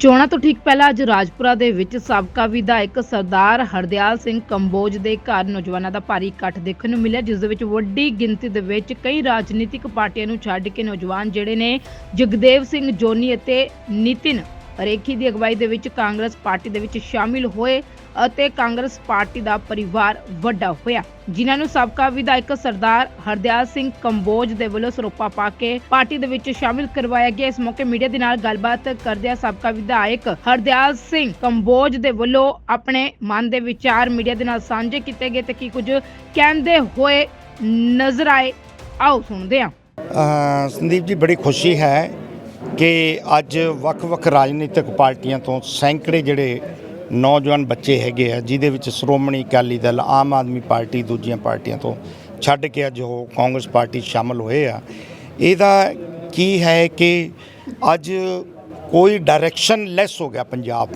ਚੋਣਾਂ ਤੋਂ ਠੀਕ ਪਹਿਲਾਂ ਅੱਜ ਰਾਜਪੁਰਾ ਦੇ ਵਿੱਚ ਸਾਬਕਾ ਵਿਧਾਇਕ ਸਰਦਾਰ ਹਰਦਿਆਲ ਸਿੰਘ ਕੰਬੋਜ ਦੇ ਘਰ ਨੌਜਵਾਨਾਂ ਦਾ ਭਾਰੀ ਇਕੱਠ ਦੇਖਣ ਨੂੰ ਮਿਲਿਆ, ਜਿਸ ਦੇ ਵਿੱਚ ਵੱਡੀ ਗਿਣਤੀ ਦੇ ਵਿੱਚ ਕਈ ਰਾਜਨੀਤਿਕ ਪਾਰਟੀਆਂ ਨੂੰ ਛੱਡ ਕੇ ਨੌਜਵਾਨ ਜਿਹੜੇ ਨੇ ਜਗਦੇਵ ਸਿੰਘ ਜੋਨੀ ਅਤੇ ਨਿਤਿਨ ਰੇਖੀ ਦੀ ਅਗਵਾਈ ਦੇ ਵਿੱਚ ਕਾਂਗਰਸ ਪਾਰਟੀ ਦੇ ਵਿੱਚ ਸ਼ਾਮਿਲ ਹੋਏ ਅਤੇ ਕਾਂਗਰਸ ਪਾਰਟੀ ਦਾ ਪਰਿਵਾਰ ਵੱਡਾ ਹੋਇਆ। ਜਿਨ੍ਹਾਂ ਨੂੰ ਸਾਬਕਾ ਵਿਧਾਇਕ ਸਰਦਾਰ ਹਰਦਿਆਲ ਸਿੰਘ ਕੰਬੋਜ ਦੇ ਵੱਲੋਂ ਸਰੋਪਾ ਪਾ ਕੇ ਪਾਰਟੀ ਦੇ ਵਿੱਚ ਸ਼ਾਮਿਲ ਕਰਵਾਇਆ ਗਿਆ। ਇਸ ਮੌਕੇ ਮੀਡੀਆ ਦੇ ਨਾਲ ਗੱਲਬਾਤ ਕਰਦਿਆਂ ਸਾਬਕਾ ਵਿਧਾਇਕ ਹਰਦਿਆਲ ਸਿੰਘ ਕੰਬੋਜ ਦੇ ਵੱਲੋਂ ਆਪਣੇ ਮਨ ਦੇ ਵਿਚਾਰ ਮੀਡੀਆ ਦੇ ਨਾਲ ਸਾਂਝੇ ਕੀਤੇ ਗਏ ਤੇ ਕੀ ਕੁਝ ਕਹਿੰਦੇ ਹੋਏ ਨਜ਼ਰ ਆਏ। ਆਓ ਸੁਣਦੇ ਹਾਂ। ਸੰਦੀਪ ਜੀ, ਬੜੀ ਖੁਸ਼ੀ ਹੈ ਕਿ ਅੱਜ ਵੱਖ-ਵੱਖ ਰਾਜਨੀਤਿਕ ਪਾਰਟੀਆਂ ਤੋਂ ਸੈਂਕੜੇ ਜਿਹੜੇ ਨੌਜਵਾਨ ਬੱਚੇ ਹੈਗੇ ਆ, ਜਿਹਦੇ ਵਿੱਚ ਸ਼੍ਰੋਮਣੀ ਅਕਾਲੀ ਦਲ, ਆਮ ਆਦਮੀ ਪਾਰਟੀ, ਦੂਜੀਆਂ ਪਾਰਟੀਆਂ ਤੋਂ ਛੱਡ ਕੇ ਅੱਜ ਉਹ ਕਾਂਗਰਸ ਪਾਰਟੀ 'ਚ ਸ਼ਾਮਲ ਹੋਏ ਆ। ਇਹਦਾ ਕੀ ਹੈ ਕਿ ਅੱਜ ਕੋਈ ਡਾਇਰੈਕਸ਼ਨ ਲੈਸ ਹੋ ਗਿਆ ਪੰਜਾਬ।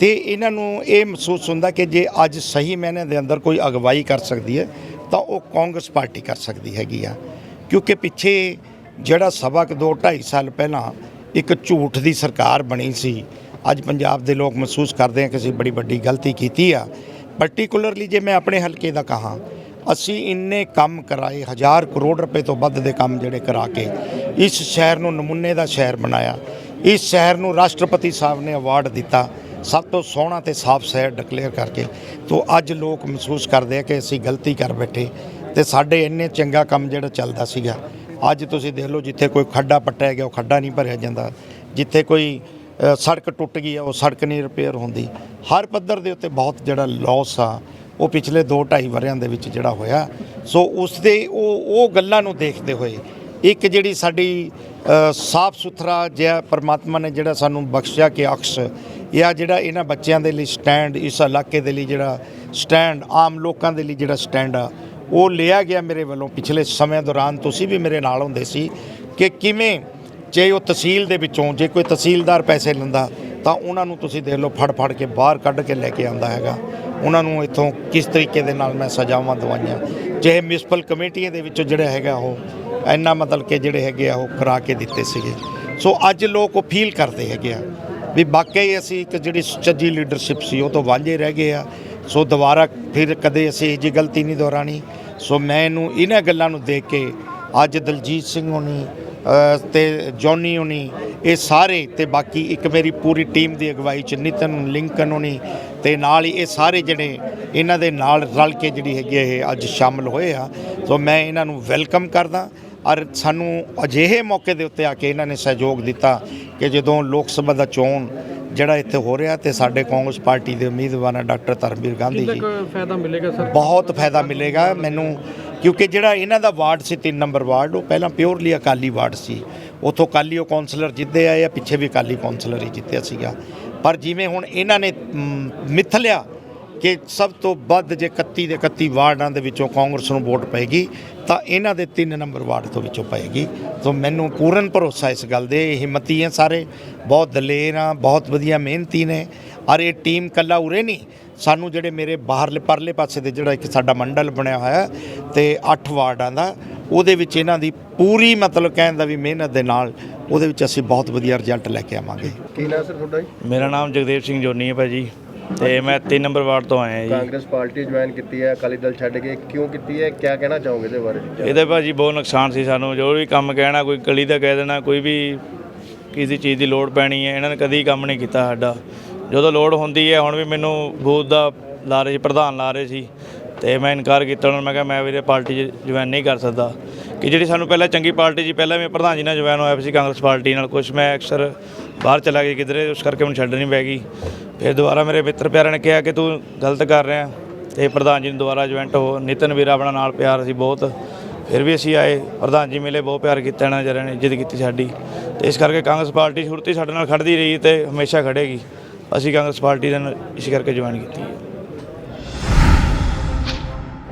ਤੇ ਇਹਨਾਂ ਨੂੰ ਇਹ ਮਹਿਸੂਸ ਹੁੰਦਾ ਕਿ ਜੇ ਅੱਜ ਸਹੀ ਮੈਨੇ ਦੇ ਅੰਦਰ ਕੋਈ ਅਗਵਾਈ ਕਰ ਸਕਦੀ ਹੈ, ਤਾਂ ਉਹ ਕਾਂਗਰਸ ਪਾਰਟੀ ਕਰ ਸਕਦੀ ਹੈਗੀ ਆ। ਕਿਉਂਕਿ ਪਿੱਛੇ ਜਿਹੜਾ ਸਵਾ ਕੁ ਦੋ 2.5 ਸਾਲ ਪਹਿਲਾਂ ਇੱਕ ਝੂਠ ਦੀ ਸਰਕਾਰ ਬਣੀ ਸੀ, ਅੱਜ ਪੰਜਾਬ ਦੇ ਲੋਕ ਮਹਿਸੂਸ ਕਰਦੇ ਆ ਕਿ ਅਸੀਂ ਬੜੀ ਵੱਡੀ ਗਲਤੀ ਕੀਤੀ ਆ। ਪਾਰਟਿਕੂਲਰਲੀ ਜੇ ਮੈਂ ਆਪਣੇ ਹਲਕੇ ਦਾ ਕਹਾਂ, ਅਸੀਂ ਇੰਨੇ ਕੰਮ ਕਰਾਏ, ਹਜ਼ਾਰ ਕਰੋੜ ਰੁਪਏ ਤੋਂ ਵੱਧ ਦੇ ਕੰਮ ਜਿਹੜੇ ਕਰਾ ਕੇ ਇਸ ਸ਼ਹਿਰ ਨੂੰ ਨਮੂਨੇ ਦਾ ਸ਼ਹਿਰ ਬਣਾਇਆ। ਇਸ ਸ਼ਹਿਰ ਨੂੰ ਰਾਸ਼ਟਰਪਤੀ ਸਾਹਿਬ ਨੇ ਅਵਾਰਡ ਦਿੱਤਾ, ਸਭ ਤੋਂ ਸੋਹਣਾ ਤੇ ਸਾਫ਼ ਸ਼ਹਿਰ ਡਿਕਲੇਅਰ ਕਰਕੇ ਤੋਂ ਅੱਜ ਲੋਕ ਮਹਿਸੂਸ ਕਰਦੇ ਆ ਕਿ ਅਸੀਂ ਗਲਤੀ ਕਰ ਬੈਠੇ ਤੇ ਸਾਡੇ ਇੰਨੇ ਚੰਗਾ ਕੰਮ ਜਿਹੜਾ ਚੱਲਦਾ ਸੀਗਾ ਅੱਜ ਤੁਸੀਂ ਦੇਖ ਲਓ ਜਿੱਥੇ ਕੋਈ ਖੱਡਾ ਪੱਟਿਆ ਗਿਆ, ਉਹ ਖੱਡਾ ਨਹੀਂ ਭਰਿਆ ਜਾਂਦਾ। ਜਿੱਥੇ ਕੋਈ ਸੜਕ ਟੁੱਟ ਗਈ ਆ, ਉਹ ਸੜਕ ਨਹੀਂ ਰਿਪੇਅਰ ਹੁੰਦੀ। ਹਰ ਪੱਧਰ ਦੇ ਉੱਤੇ ਬਹੁਤ ਜਿਹੜਾ ਲਾਸ ਆ, ਉਹ ਪਿਛਲੇ 2 2.5 ਵਰਿਆਂ ਦੇ ਵਿੱਚ ਜਿਹੜਾ ਹੋਇਆ। ਸੋ ਉਸ ਦੇ ਉਹ ਉਹ ਗੱਲਾਂ ਨੂੰ ਦੇਖਦੇ ਹੋਏ, ਇੱਕ ਜਿਹੜੀ ਸਾਡੀ ਸਾਫ਼ ਸੁਥਰਾ ਜਿਹਾ ਪਰਮਾਤਮਾ ਨੇ ਜਿਹੜਾ ਸਾਨੂੰ ਬਖਸ਼ਿਆ ਕਿ ਅਕਸ਼, ਇਹ ਜਿਹੜਾ ਇਹਨਾਂ ਬੱਚਿਆਂ ਦੇ ਲਈ ਸਟੈਂਡ ਇਸ ਇਲਾਕੇ ਦੇ ਲਈ ਜਿਹੜਾ ਸਟੈਂਡ ਆਮ ਲੋਕਾਂ ਦੇ ਲਈ ਜਿਹੜਾ ਸਟੈਂਡ ਆ ਉਹ ਲਿਆ ਗਿਆ ਮੇਰੇ ਵੱਲੋਂ ਪਿਛਲੇ ਸਮੇਂ ਦੌਰਾਨ, ਤੁਸੀਂ ਵੀ ਮੇਰੇ ਨਾਲ ਹੁੰਦੇ ਸੀ ਕਿ ਕਿਵੇਂ ਜੇ ਉਹ ਤਹਿਸੀਲ ਦੇ ਵਿੱਚੋਂ, ਜੇ ਕੋਈ ਤਹਿਸੀਲਦਾਰ ਪੈਸੇ ਲੈਂਦਾ, ਤਾਂ ਉਹਨਾਂ ਨੂੰ ਤੁਸੀਂ ਦੇਖ ਲਓ ਫੜ ਫੜ ਕੇ ਬਾਹਰ ਕੱਢ ਕੇ ਲੈ ਕੇ ਆਂਦਾ ਹੈਗਾ। ਉਹਨਾਂ ਨੂੰ ਇੱਥੋਂ ਕਿਸ ਤਰੀਕੇ ਦੇ ਨਾਲ ਮੈਂ ਸਜ਼ਾਵਾਂ ਦਵਾਈਆਂ? ਜੇ ਮਿਊਨਿਸਪਲ ਕਮੇਟੀਆਂ ਦੇ ਵਿੱਚੋਂ ਜਿਹੜਾ ਹੈਗਾ ਉਹ, ਇੰਨਾ ਮਤਲਬ ਕਿ ਜਿਹੜੇ ਹੈਗੇ ਆ, ਉਹ ਕਰਾ ਕੇ ਦਿੱਤੇ ਸੀਗੇ। ਸੋ ਅੱਜ ਲੋਕ ਉਹ ਫੀਲ ਕਰਦੇ ਹੈਗੇ ਆ ਵੀ ਵਾਕਈ ਅਸੀਂ ਇੱਕ ਜਿਹੜੀ ਸੁਚੱਜੀ ਲੀਡਰਸ਼ਿਪ ਸੀ, ਉਹ ਤੋਂ ਵਾਂਝੇ ਰਹਿ ਗਏ ਆ। ਸੋ ਦੁਬਾਰਾ ਫਿਰ ਕਦੇ ਅਸੀਂ ਇਹ ਜੀ ਗਲਤੀ ਨਹੀਂ ਦੁਹਰਾਣੀ। ਸੋ ਮੈਂ ਇਹਨੂੰ ਇਹਨਾਂ ਗੱਲਾਂ ਨੂੰ ਦੇਖ ਕੇ ਅੱਜ ਦਲਜੀਤ ਸਿੰਘ ਹੋਣੀ ਅ, ਤੇ ਜੌਨੀ ਹੋਣੀ ਇਹ ਸਾਰੇ ਤੇ ਬਾਕੀ ਇੱਕ ਮੇਰੀ ਪੂਰੀ ਟੀਮ ਦੀ ਅਗਵਾਈ ਚ ਨਿਤਨ ਲਿੰਕਨ ਹੋਣੀ ਤੇ ਨਾਲ ਹੀ ਇਹ ਸਾਰੇ ਜਿਹੜੇ ਇਹਨਾਂ ਦੇ ਨਾਲ ਰਲ ਕੇ ਜਿਹੜੀ ਹੈਗੀ ਇਹ ਅੱਜ ਸ਼ਾਮਲ ਹੋਏ ਆ। ਸੋ ਮੈਂ ਇਹਨਾਂ ਨੂੰ ਵੈਲਕਮ ਕਰਦਾ। ਔਰ ਸਾਨੂੰ ਅਜਿਹੇ ਮੌਕੇ ਦੇ ਉੱਤੇ ਆ ਕੇ ਇਹਨਾਂ ਨੇ ਸਹਿਯੋਗ ਦਿੱਤਾ ਕਿ ਜਦੋਂ ਲੋਕ ਸਭਾ ਦਾ ਚੋਣ ਜਿਹੜਾ ਇੱਥੇ ਹੋ ਰਿਹਾ ਤੇ ਸਾਡੇ ਕਾਂਗਰਸ ਪਾਰਟੀ ਦੇ ਉਮੀਦਵਾਰ ਡਾਕਟਰ ਧਰਮਵੀਰ ਗਾਂਧੀ ਜੀ ਫਾਇਦਾ ਮਿਲੇਗਾ ਸਰ? ਬਹੁਤ ਫਾਇਦਾ ਮਿਲੇਗਾ। ਮੈਨੂੰ ਕਿਉਂਕਿ ਜਿਹੜਾ ਇਹਨਾਂ ਦਾ ਵਾਰਡ ਸੀ 3 ਨੰਬਰ ਵਾਰਡ ਉਹ ਪਹਿਲਾਂ ਪਿਓਰਲੀ ਅਕਾਲੀ ਵਾਰਡ ਸੀ। ਉਥੋਂ ਕਾਲੀ ਉਹ ਕੌਂਸਲਰ ਜਿੱਤੇ ਆਏ ਆ ਪਿੱਛੇ ਵੀ ਅਕਾਲੀ ਕੌਂਸਲਰ ਹੀ ਜਿੱਤਿਆ ਸੀਗਾ। ਪਰ ਜਿਵੇਂ ਹੁਣ ਇਹਨਾਂ ਨੇ ਮ, ਮਿੱਥ ਲਿਆ ਕਿ ਸਭ ਤੋਂ ਵੱਧ ਜੇ 31 ਦੇ 31 ਵਾਰਡਾਂ ਦੇ ਵਿੱਚੋਂ ਕਾਂਗਰਸ ਨੂੰ ਵੋਟ ਪਏਗੀ ਤਾਂ ਇਹਨਾਂ ਦੇ 3 ਨੰਬਰ ਵਾਰਡ ਤੋਂ ਵਿੱਚੋਂ ਪਏਗੀ। ਤੋਂ ਮੈਨੂੰ ਪੂਰਨ ਭਰੋਸਾ ਇਸ ਗੱਲ ਦੇ ਇਹ ਹਿੰਮਤੀ ਹੈ ਸਾਰੇ। ਬਹੁਤ ਦਲੇਰ ਆ ਬਹੁਤ ਵਧੀਆ ਮਿਹਨਤੀ ਨੇ। ਔਰ ਇਹ ਟੀਮ ਕੱਲਾ ਉਰੇ ਨਹੀਂ। ਸਾਨੂੰ ਜਿਹੜੇ ਮੇਰੇ ਬਾਹਰਲੇ ਪਰਲੇ ਪਾਸੇ ਦੇ ਜਿਹੜਾ ਇੱਕ ਸਾਡਾ ਮੰਡਲ ਬਣਿਆ ਹੋਇਆ ਤੇ 8 ਵਾਰਡਾਂ ਦਾ ਉਹਦੇ ਵਿੱਚ ਇਹਨਾਂ ਦੀ ਪੂਰੀ ਮਤਲਬ ਕਹਿਣ ਦਾ ਵੀ ਮਿਹਨਤ ਦੇ ਨਾਲ ਉਹਦੇ ਵਿੱਚ ਅਸੀਂ ਬਹੁਤ ਵਧੀਆ ਰਿਜ਼ਲਟ ਲੈ ਕੇ ਆਵਾਂਗੇ। ਕੀ ਨਾਮ ਸਰ ਤੁਹਾਡਾ ਜੀ? ਮੇਰਾ ਨਾਮ ਜਗਦੇਵ ਸਿੰਘ ਜੋਨੀ ਹੈ ਭਾਜੀ। ਤੇ ਮੈਂ 3 ਨੰਬਰ ਵਾਰਡ ਤੋਂ ਆਇਆ ਜੀ। ਕਾਂਗਰਸ ਪਾਰਟੀ ਜੁਆਇਨ ਕੀਤੀ ਹੈ ਅਕਾਲੀ ਦਲ ਛੱਡ ਕੇ ਕਿਉਂ ਕੀਤੀ ਹੈ? ਕਿਆ ਕਹਿਣਾ ਚਾਹੋਗੇ ਇਹਦੇ ਬਾਰੇ? ਇਹਦੇ ਭਾਜੀ ਬਹੁਤ ਨੁਕਸਾਨ ਸੀ ਸਾਨੂੰ ਜੋ ਵੀ ਕੰਮ ਕਹਿਣਾ ਕੋਈ ਗਲੀ ਦਾ ਕਹਿ ਦੇਣਾ ਕੋਈ ਵੀ ਕਿਸੇ ਚੀਜ਼ ਦੀ ਲੋੜ ਪੈਣੀ ਹੈ ਇਹਨਾਂ ਨੇ ਕਦੀ ਕੰਮ ਨਹੀਂ ਕੀਤਾ ਸਾਡਾ। ਜਦੋਂ ਲੋੜ ਹੁੰਦੀ ਹੈ ਹੁਣ ਵੀ ਮੈਨੂੰ ਬੂਥ ਦਾ ਲਾ ਰਹੇ ਸੀ ਪ੍ਰਧਾਨ ਲਾ ਰਹੇ ਸੀ ਤੇ ਮੈਂ ਇਨਕਾਰ ਕੀਤਾ ਉਹਨਾਂ ਨੂੰ ਮੈਂ ਕਿਹਾ ਮੈਂ ਵੀਰੇ ਪਾਰਟੀ ਜੁਆਇਨ ਨਹੀਂ ਕਰ ਸਕਦਾ। ਇਹ ਜਿਹੜੀ ਸਾਨੂੰ ਪਹਿਲਾਂ ਚੰਗੀ ਪਾਰਟੀ ਸੀ ਪਹਿਲਾਂ ਮੈਂ ਪ੍ਰਧਾਨ ਜੀ ਨਾਲ ਜੁਆਇਨ ਹੋਇਆ ਸੀ, ਕਾਂਗਰਸ ਪਾਰਟੀ ਨਾਲ ਕੁਝ ਮੈਂ ਅਕਸਰ ਬਾਹਰ ਚਲਾ ਗਿਆ, ਕਿਧਰੇ ਉਸ ਕਰਕੇ ਮੈਨੂੰ ਛੱਡਣੀ ਪੈ ਗਈ। ਫਿਰ ਦੁਬਾਰਾ ਮੇਰੇ ਮਿੱਤਰ ਪਿਆਰਿਆਂ ਨੇ ਕਿਹਾ ਕਿ ਤੂੰ ਗਲਤ ਕਰ ਰਿਹਾ ਤੇ ਪ੍ਰਧਾਨ ਜੀ ਨੂੰ ਦੁਬਾਰਾ ਜੁਆਇੰਟ ਹੋ। ਨਿਤਨ ਵੀਰ ਆਪਣਾ ਨਾਲ ਪਿਆਰ ਸੀ ਬਹੁਤ, ਫਿਰ ਵੀ ਅਸੀਂ ਆਏ। ਪ੍ਰਧਾਨ ਜੀ ਮਿਲੇ ਬਹੁਤ ਪਿਆਰ ਕੀਤਾ ਇਹਨਾਂ ਜਰਿਆਂ ਨੇ ਇੱਜ਼ਤ ਕੀਤੀ ਸਾਡੀ। ਤੇ ਇਸ ਕਰਕੇ ਕਾਂਗਰਸ ਪਾਰਟੀ ਸ਼ੁਰੂ ਤੋਂ ਸਾਡੇ ਨਾਲ ਖੜਦੀ ਰਹੀ ਤੇ ਹਮੇਸ਼ਾ ਖੜੇਗੀ ਅਸੀਂ ਕਾਂਗਰਸ ਪਾਰਟੀ ਦੇ ਨਾਲ ਇਸ ਕਰਕੇ ਜੁਆਇਨ ਕੀਤੀ ਹੈ।